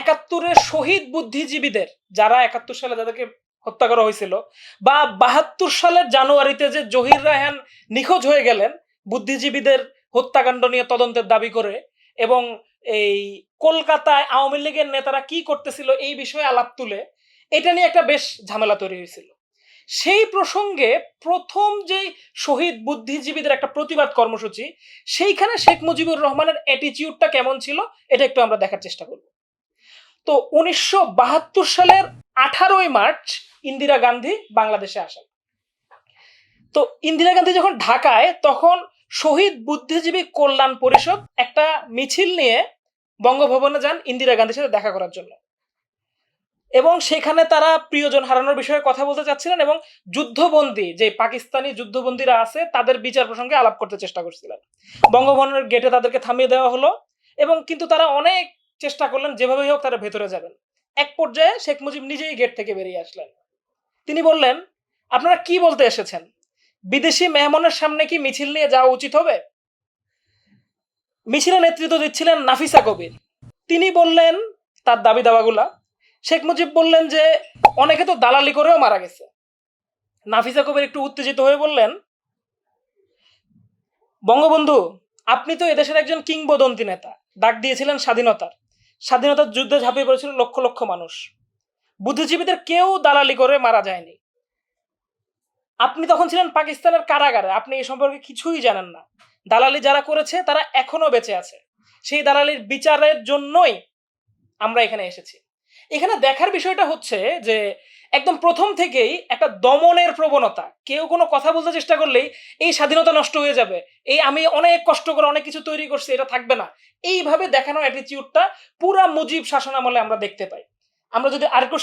একাত্তরের শহীদ বুদ্ধিজীবীদের, যারা একাত্তর সালে যাদেরকে হত্যা করা হয়েছিল, বা বাহাত্তর সালের জানুয়ারিতে যে জহির রায়হান নিখোঁজ হয়ে গেলেন, বুদ্ধিজীবীদের হত্যাকাণ্ড নিয়ে তদন্তের দাবি করে, এবং এই কলকাতায় আওয়ামী লীগের নেতারা কি করতেছিল এই বিষয়ে আলাপ তুলে, এটা নিয়ে একটা বেশ ঝামেলা তৈরি হয়েছিল। সেই প্রসঙ্গে প্রথম যে শহীদ বুদ্ধিজীবীদের একটা প্রতিবাদ কর্মসূচি, সেইখানে শেখ মুজিবুর রহমানের অ্যাটিটিউডটা কেমন ছিল, এটা একটু আমরা দেখার চেষ্টা করব। তো উনিশশো বাহাত্তর সালের আঠারোই মার্চ ইন্দিরা গান্ধী বাংলাদেশে আসেন। তো ইন্দিরা গান্ধী যখন ঢাকায়, তখন শহীদ বুদ্ধিজীবী কল্যাণ পরিষদ একটা মিছিল নিয়ে বঙ্গভবনে যান ইন্দিরা গান্ধীর সাথে দেখা করার জন্য। এবং সেখানে তারা প্রিয়জন হারানোর বিষয়ে কথা বলতে চাচ্ছিলেন এবং যুদ্ধবন্দী, যে পাকিস্তানি যুদ্ধবন্দীরা আছে, তাদের বিচার প্রসঙ্গে আলাপ করতে চেষ্টা করছিলেন। বঙ্গভবনের গেটে তাদেরকে থামিয়ে দেওয়া হলো এবং কিন্তু তারা অনেক চেষ্টা করলেন, যেভাবেই হোক তারা ভেতরে যাবেন। এক পর্যায়ে শেখ মুজিব নিজেই গেট থেকে বেরিয়ে আসলেন। তিনি বললেন, আপনারা কি বলতে এসেছেন? বিদেশি মেহমানের সামনে কি মিছিল নিয়ে যাওয়া উচিত হবে? মিছিলে নেতৃত্ব দিচ্ছিলেন নাফিসা কবির। তিনি বললেন, তার দাবি দাওয়াগুলা। শেখ মুজিব বললেন যে, অনেকে তো দালালি করেও মারা গেছে। নাফিসা কবির একটু উত্তেজিত হয়ে বললেন, বঙ্গবন্ধু, আপনি তো এদেশের একজন কিংবদন্তি নেতা। ডাক দিয়েছিলেন স্বাধীনতার। স্বাধীনতার যুদ্ধে ঝাঁপিয়ে পড়েছিল লক্ষ লক্ষ মানুষ। বুদ্ধিজীবীদের কেউ দালালি করে মারা যায়নি। আপনি তখন ছিলেন পাকিস্তানের কারাগারে, আপনি এই সম্পর্কে কিছুই জানেন না। দালালি যারা করেছে, তারা এখনও বেঁচে আছে। সেই দালালির বিচারের জন্যই আমরা এখানে এসেছি। এখানে দেখার বিষয়টা হচ্ছে যে একদম প্রথম থেকেই একটা দমনের প্রবণতা। কেউ কোনো কথা বলতে চেষ্টা করলেই এই স্বাধীনতা নষ্ট হয়ে যাবে। এই আমি অনেক কষ্ট করে অনেক কিছু তৈরি করছি, এটা থাকবে না। এইভাবে দেখানো অ্যাটিটিউডটা পুরা মুজিব শাসন আমলে আমরা দেখতে পাই। আমরা যদি আরেকটু